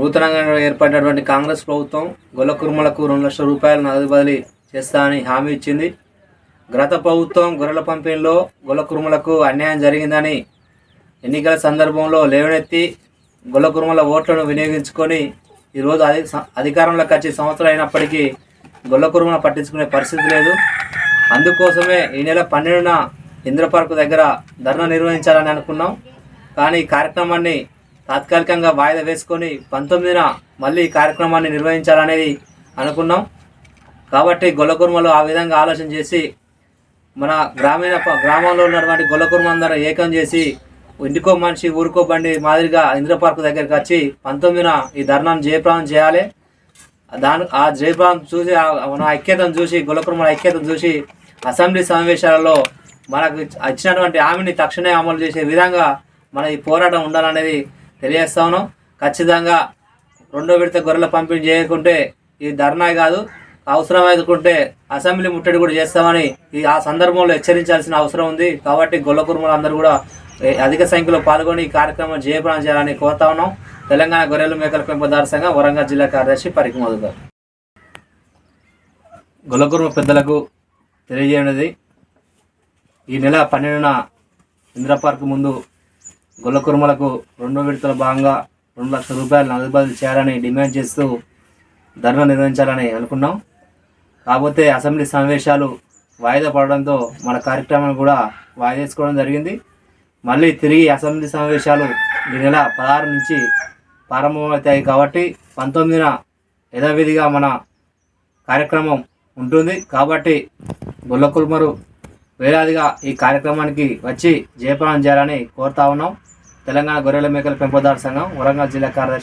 నూతనంగా ఏర్పడినటువంటి కాంగ్రెస్ ప్రభుత్వం గొల్ల కుర్మలకు రెండు లక్షల రూపాయలు నగదు బదిలీ చేస్తానని హామీ ఇచ్చింది. గత ప్రభుత్వం గొర్రెల పంపిణీలో గొల్ల కుర్మలకు అన్యాయం జరిగిందని ఎన్నికల సందర్భంలో లేవనెత్తి గొల్ల కురుమల ఓట్లను వినియోగించుకొని ఈరోజు అధి అధికారంలోకి వచ్చే సంవత్సరం అయినప్పటికీ గొల్ల పట్టించుకునే పరిస్థితి లేదు. అందుకోసమే ఈ నెల పన్నెండున ఇంద్రపార్కు దగ్గర ధర్నా నిర్వహించాలని అనుకున్నాం. కానీ ఈ కార్యక్రమాన్ని తాత్కాలికంగా వాయిదా వేసుకొని పంతొమ్మిదిన మళ్ళీ ఈ కార్యక్రమాన్ని నిర్వహించాలనేది అనుకున్నాం. కాబట్టి గొల్లకుర్మలు ఆ విధంగా ఆలోచన చేసి మన గ్రామీణ గ్రామంలో ఉన్నటువంటి గొల్లకుర్మ అందరూ ఏకం చేసి ఇంటికో మనిషి ఊరుకో బండి మాదిరిగా ఇంద్ర పార్క్ దగ్గరికి వచ్చి పంతొమ్మిదిన ఈ ధర్నాను జయప్రాణం చేయాలి. దాని ఆ జయప్రాణం చూసి మన ఐక్యతను చూసి గొల్లకుర్మల ఐక్యతను చూసి అసెంబ్లీ సమావేశాలలో మనకు ఇచ్చినటువంటి హామీని తక్షణమే అమలు చేసే విధంగా మన ఈ పోరాటం ఉండాలనేది తెలియజేస్తా ఉన్నాం. ఖచ్చితంగా రెండో విడత గొర్రెల పంపిణీ చేయకుంటే ఈ ధర్నా కాదు అవసరం అనుకుంటే అసెంబ్లీ ముట్టడి కూడా చేస్తామని ఈ ఆ సందర్భంలో హెచ్చరించాల్సిన అవసరం ఉంది. కాబట్టి గొల్ల కుర్మలందరూ కూడా అధిక సంఖ్యలో పాల్గొని ఈ కార్యక్రమం జయప్రాణం చేయాలని కోరుతా ఉన్నాం. తెలంగాణ గొర్రెల మేకల పెంపదారు సంఘం వరంగల్ జిల్లా కార్యదర్శి పరికి మధుకర్ గొల్లకుర్మ పెద్దలకు తెలియజేయనది ఈ నెల పన్నెండున ఇంద్ర పార్క్ ముందు గొల్లకుర్మలకు రెండో విడతల భాగంగా రెండు లక్షల రూపాయలు నగదు బదిలీ చేయాలని డిమాండ్ చేస్తూ ధర్నా నిర్వహించాలని అనుకున్నాం. కాకపోతే అసెంబ్లీ సమావేశాలు వాయిదా పడడంతో మన కార్యక్రమాన్ని కూడా వాయిదా వేసుకోవడం జరిగింది. మళ్ళీ తిరిగి అసెంబ్లీ సమావేశాలు ఈ నెల పదహారు నుంచి ప్రారంభమవుతాయి కాబట్టి పంతొమ్మిదిన యథావిధిగా మన కార్యక్రమం ఉంటుంది. కాబట్టి గొల్లకుల్మరు వేలాదిగా ఈ కార్యక్రమానికి వచ్చి జయప్రదం చేయాలని కోరుతా ఉన్నాం. తెలంగాణ గొర్రెల మేకల పెంపుదారు సంఘం వరంగల్ జిల్లా కార్యదర్శి